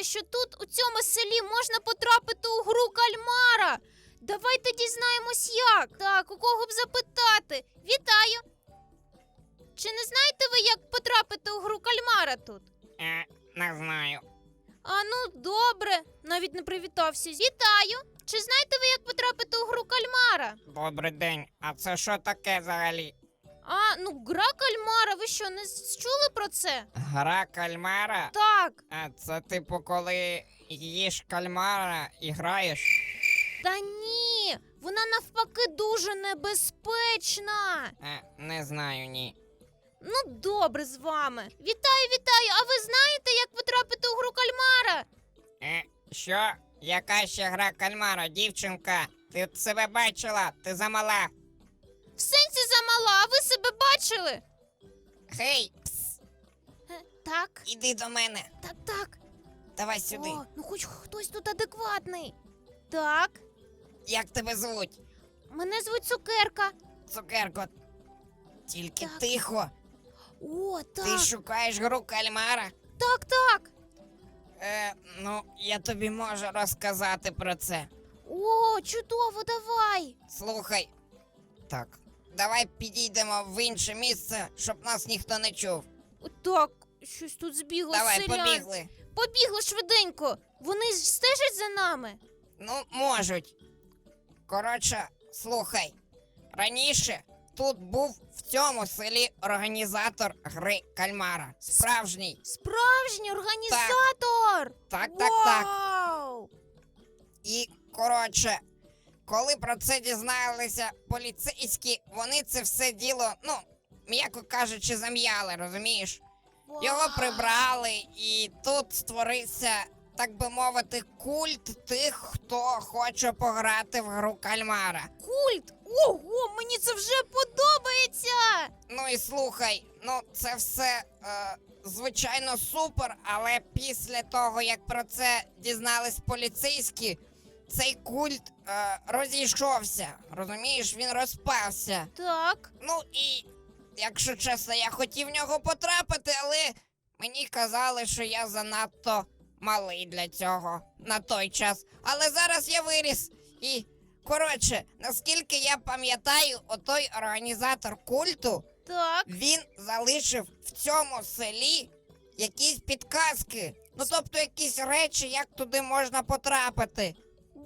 знаєте, що тут у цьому селі можна потрапити у гру кальмара? Давайте дізнаємось як. Так, у кого б запитати? Вітаю! Чи не знаєте ви, як потрапити у гру кальмара тут? Е, не знаю. А ну, добре, навіть не привітався. Вітаю! Чи знаєте ви, як потрапити у гру кальмара? Добрий день. А це що таке взагалі? А, ну, гра кальмара, ви що, не чули про це? Гра кальмара? Так. Е, це типу, коли їш кальмара і граєш. Та ні, вона навпаки дуже небезпечна. Е, не знаю, ні. Ну, добре з вами. Вітаю, вітаю! А ви знаєте, як потрапити у гру кальмара? Е, що? Яка ще гра кальмара, дівчинка? Ти себе бачила, ти замала. В сенсі замала, а ви себе бачили? Гей, пс, Е, Так, іди до мене. так, так. Давай сюди. О, ну хоч хтось тут адекватний. Так, Як тебе звуть? мене звуть Цукерка. Цукерко. Тільки Так. тихо. О, Ти шукаєш гру кальмара. так, так. Е, ну, я тобі можу розказати про це. О, чудово, давай. Слухай. Так, давай підійдемо в інше місце, щоб нас ніхто не чув. Так, щось тут збігло Давай, селян. побігли. Побігли швиденько. Вони ж стежать за нами. Ну, можуть. Коротше, слухай. Раніше тут був в цьому селі організатор гри кальмара. Справжній. Справжній організатор. Так, так, так. Вау! І коротше, коли про це дізналися поліцейські, вони це все діло, ну, м'яко кажучи, зам'яли, розумієш? Його прибрали, і тут створився, так би мовити, культ тих, хто хоче пограти в гру кальмара. Культ! Ого, мені це вже подобається! Ну і слухай, ну це все е, звичайно супер, але після того, як про це дізнались поліцейські, цей культ е, розійшовся. Розумієш, він розпався. Так. Ну і, якщо чесно, я хотів в нього потрапити, але мені казали, що я занадто малий для цього на той час. Але зараз я виріс і. Коротше, наскільки я пам'ятаю, отой організатор культу, Так. він залишив в цьому селі якісь підказки. Ну тобто якісь речі, як туди можна потрапити.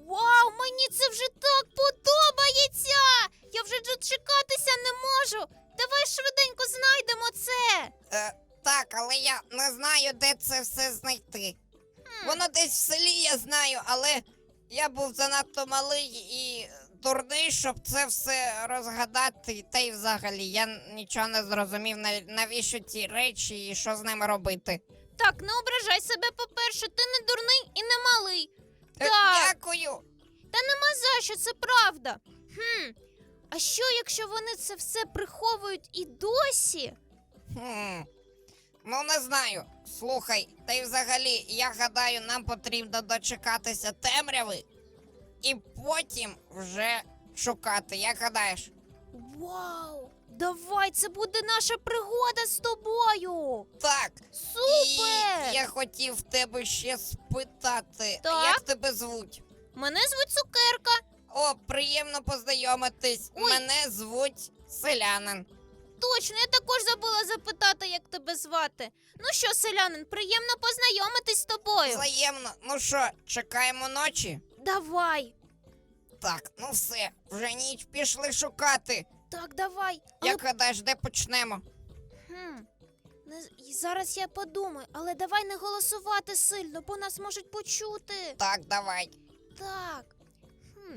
Вау, мені це вже так подобається! Я вже дочекатися не можу. Давай швиденько знайдемо це. Е, так, але я не знаю, де це все знайти. Хм. Воно десь в селі я знаю, але я був занадто малий і дурний, щоб це все розгадати. Та й взагалі я нічого не зрозумів, нав- навіщо ці речі і що з ними робити. Так, не ображай себе, по-перше, ти не дурний і не малий. Е, Так. Дякую. Та нема за що, це правда. Хм. А що, якщо вони це все приховують і досі? Хм. Ну, не знаю. Слухай, та й взагалі, я гадаю, нам потрібно дочекатися темряви і потім вже шукати. Як гадаєш? Вау! Давай, це буде наша пригода з тобою! Так. Супер! І я хотів в тебе ще спитати, Так? як тебе звуть? Мене звуть Цукерка. О, приємно познайомитись. Ой. Мене звуть селянин. Точно, я також забула запитати, як тебе звати. Ну що, селянин, приємно познайомитись з тобою. Взаємно. Ну що, чекаємо ночі? Давай. Так, ну все, вже ніч пішли шукати. Так, давай. Але... Як гадаєш, де почнемо? Хм. Не... Зараз я подумаю, але давай не голосувати сильно, бо нас можуть почути. Так, давай. Так. Хм.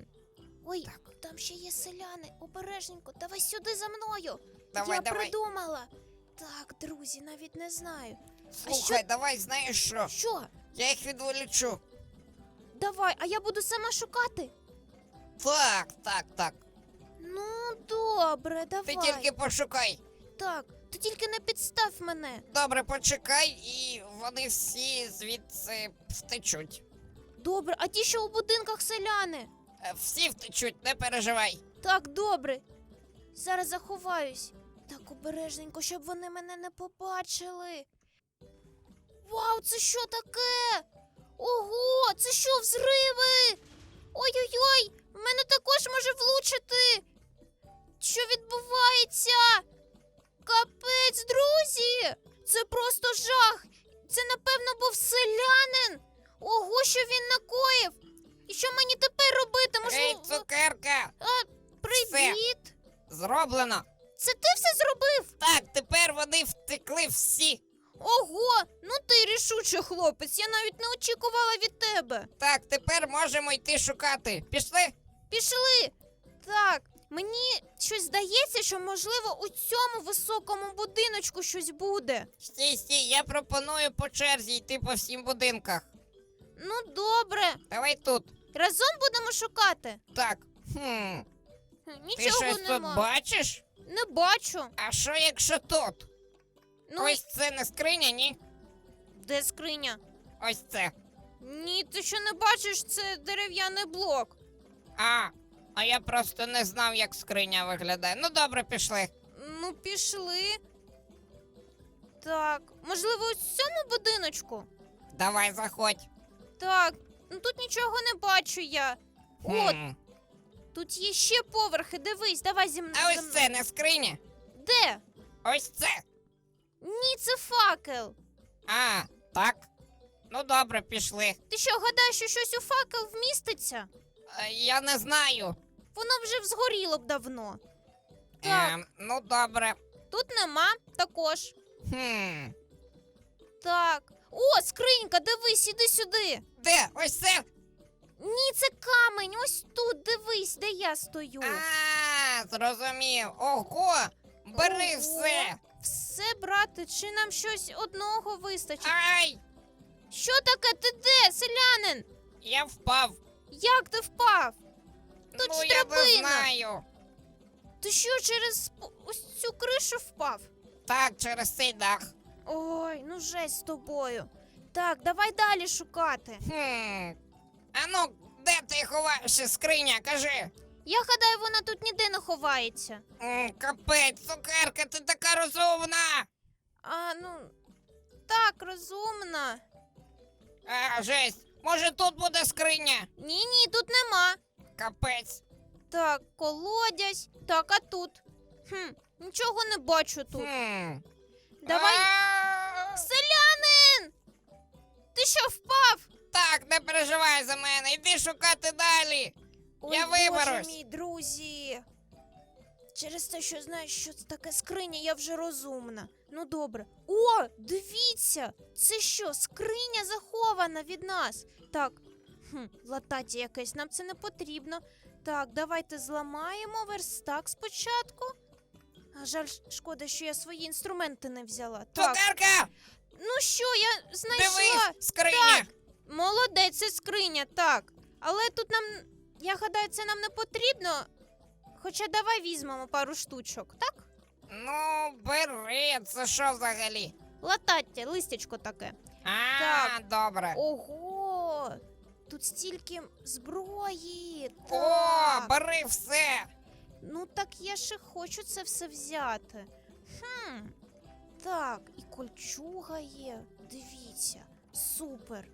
Ой, Так. там ще є селяни. Обережненько, давай сюди за мною. Давай, я давай. придумала. Так, друзі, навіть не знаю. Слухай, давай, знаєш що? Що? Я їх відволічу. Давай, а я буду сама шукати. Так, так, так. Ну, добре, давай. Ти тільки пошукай. Так, ти тільки не підстав мене. Добре, почекай, і вони всі звідси втечуть. Добре, а ті, що у будинках селяни. Е, Всі втечуть, не переживай. Так, добре. Зараз заховаюсь. Так обережненько, щоб вони мене не побачили. Вау, це що таке? Ого, це що, взриви? Ой-ой-ой, мене також може влучити. Що відбувається? Капець, друзі! Це просто жах. Це, напевно, був селянин. Ого, що він накоїв. І що мені тепер робити? Ей, Можливо, цукерка! привіт. Зроблено! Це ти все зробив? Так, тепер вони втекли всі. Ого, ну ти рішучий хлопець. Я навіть не очікувала від тебе. Так, тепер можемо йти шукати. Пішли. Мені щось здається, що можливо у цьому високому будиночку щось буде. Стій, стій, я пропоную по черзі йти по всім будинках. Ну, добре. Давай тут. Разом будемо шукати. Так. Хм. Хм, Ти Нічого щось тут нема. бачиш? Не бачу. А що якщо тут? Ну, Ось це не скриня, ні? де скриня? Ось це. Ні, ти що не бачиш, це дерев'яний блок. А, а я просто не знав, як скриня виглядає. Ну добре, пішли. Ну, пішли. Так, можливо, у цьому будиночку? Давай, заходь. Так, ну тут нічого не бачу я. От, тут є ще поверхи, дивись, давай зі мною. А ось це не скриня. Де? Ось це. Ні, це факел. А, так. Ну добре, пішли. Ти що, гадаєш, що щось у факел вміститься? Е, Я не знаю. Воно вже згоріло б давно. Так. Ем, ну добре. Тут нема також. Хм. Так. О, скринька, дивись, іди сюди. Де? Ось це. Ні, це камень, ось тут, дивись, де я стою. А, зрозумів. Ого! Бери Ого. все. Все, брате, чи нам щось одного вистачить? Ай! Що таке? Ти де, селянин? Я впав. Як ти впав? Тут ну, я не драбина. знаю. Ти що через п- ось цю кришу впав? Так, через цей дах. Ой, ну жесть з тобою. Так, давай далі шукати. Хм. А ну, де ти ховаєшся, скриня, кажи. Я гадаю, вона тут ніде не ховається. М, капець, цукерка, ти така розумна. А, ну, так, розумна. А, жесть. Може тут буде скриня? Ні, ні, тут нема. Капець. Так, колодязь. Так, а тут? Хм, нічого не бачу тут. Хм. Давай. Селянин! Ти що впав? Так, не переживай за мене, йди шукати далі. Ой, Я Боже мій, друзі. Через те, що знаєш, що це таке скриня, я вже розумна. Ну добре. О, дивіться! Це що, скриня захована від нас? Так, хм, лататі якесь, нам це не потрібно. Так, давайте зламаємо верстак спочатку. А жаль, шкода, що я свої інструменти не взяла. Так, Цукерка! ну що, я знайшла. Дивись, скриня! Так. Молодець, це скриня, так. Але тут нам, я гадаю, це нам не потрібно. Хоча давай візьмемо пару штучок, так? Ну, бери, це що взагалі? Латаття, листячко таке. А, Так. добре. Ого! Тут стільки зброї. О, Так. бери все. Ну так я ще хочу це все взяти. Хм. Так, і кольчуга є. Дивіться. Супер.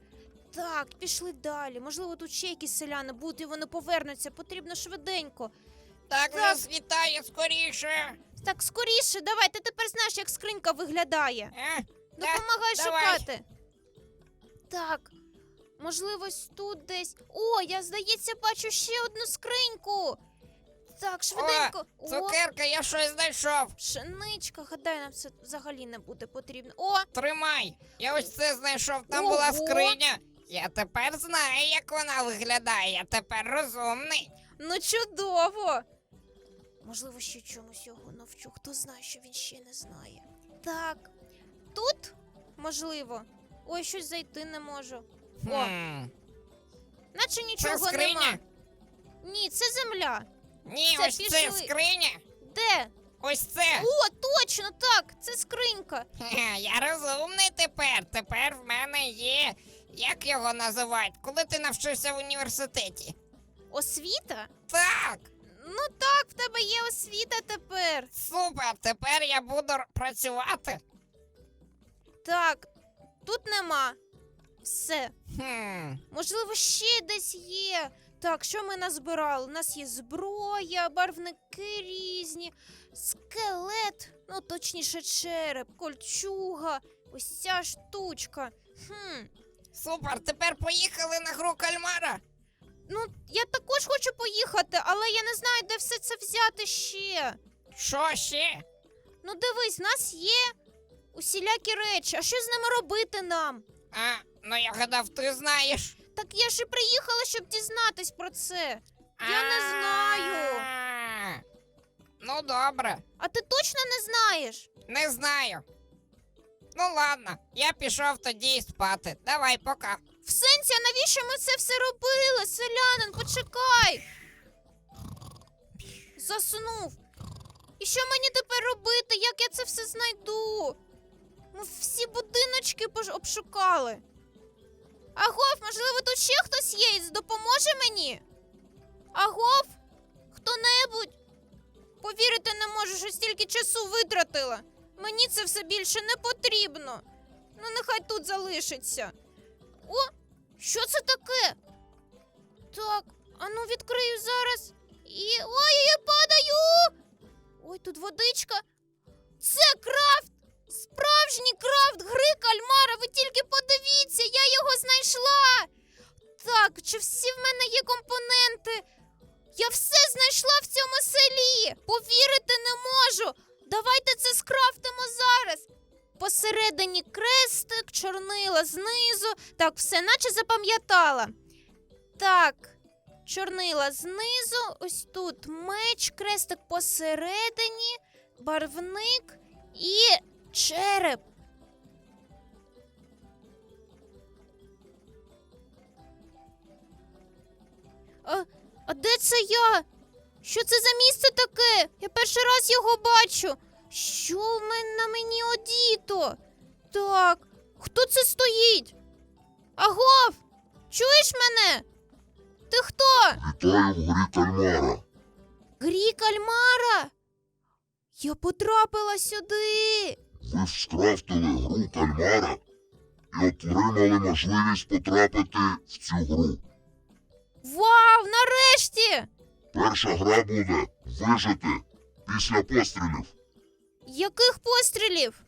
Так, пішли далі. Можливо, тут ще якісь селяни будуть і вони повернуться. Потрібно швиденько. Так, Так. вже світає скоріше. Так, скоріше, давай, ти тепер знаєш, як скринька виглядає. Е? Допомагай давай. шукати. Так. Можливо, тут десь. О, я, здається, бачу ще одну скриньку. Так, швиденько. О, Цукерка, я щось знайшов. пшеничка, гадаю, нам це взагалі не буде потрібно. О, Тримай. Я ось це знайшов, там Ого. була скриня. Я тепер знаю, як вона виглядає. Я тепер розумний. ну чудово. Можливо, ще чомусь його навчу. Хто знає, що він ще не знає. Так. Тут? Можливо. Ой, щось зайти не можу. О, Хм. наче нічого скриня? нема. Ні, це земля. Ні, Це ось це пішли. скриня. Де? Ось це. О, точно так! Це скринька. Хе, Я розумний тепер. Тепер в мене є. Як його називають? Коли ти навчився в університеті? Освіта? Так, Ну так, в тебе є освіта тепер. супер. Тепер я буду р- працювати. Так, тут нема. Все. Хм. Можливо, ще десь є. Так, що ми назбирали? У нас є зброя, барвники різні, скелет, ну точніше, череп, кольчуга, ось ця штучка. Хм. Супер, тепер поїхали на гру кальмара. Ну, я також хочу поїхати, але я не знаю, де все це взяти ще. Що ще? Ну, дивись, в нас є усілякі речі. А що з ними робити нам? А, ну я гадав, ти знаєш. Так я ж і приїхала, щоб дізнатись про це. Я не знаю. Ну добре, А ти точно не знаєш? не знаю. Ну ладно, я пішов тоді спати. Давай, пока. В сенсі, а навіщо ми це все робили? Селянин, почекай. Заснув. І що мені тепер робити? Як я це все знайду? Ми всі будиночки пож- обшукали. Агов, можливо, тут ще хтось є і допоможе мені? Агов? Хто-небудь? Повірити не можу, що стільки часу витратила. Мені це все більше не потрібно. Ну, нехай тут залишиться. О, що це таке? Так, ану відкрию зараз. І. Ой, я падаю! Ой, тут водичка. Це крафт! Справжній крафт гри кальмара. Ви тільки подивіться, я його знайшла. Так, чи всі в мене є компоненти? Я все знайшла в цьому селі. Повірити не можу. Давайте це скрафтимо зараз. Посередині крестик, чорнила знизу. Так, все, наче запам'ятала. Так, чорнила знизу, ось тут меч, крестик посередині, барвник і череп. А, а де це я? Що це за місце таке? Я перший раз його бачу. Що в мене на мені одіто? Так, хто це стоїть? Агов! Чуєш мене? Ти хто? Вітаю в грі кальмара. Грі кальмара? Я потрапила сюди. Ви вскрафтили гру кальмара і отримали можливість потрапити в цю гру. Вау, нарешті! Перша гра буде вижити після пострілів. Яких пострілів?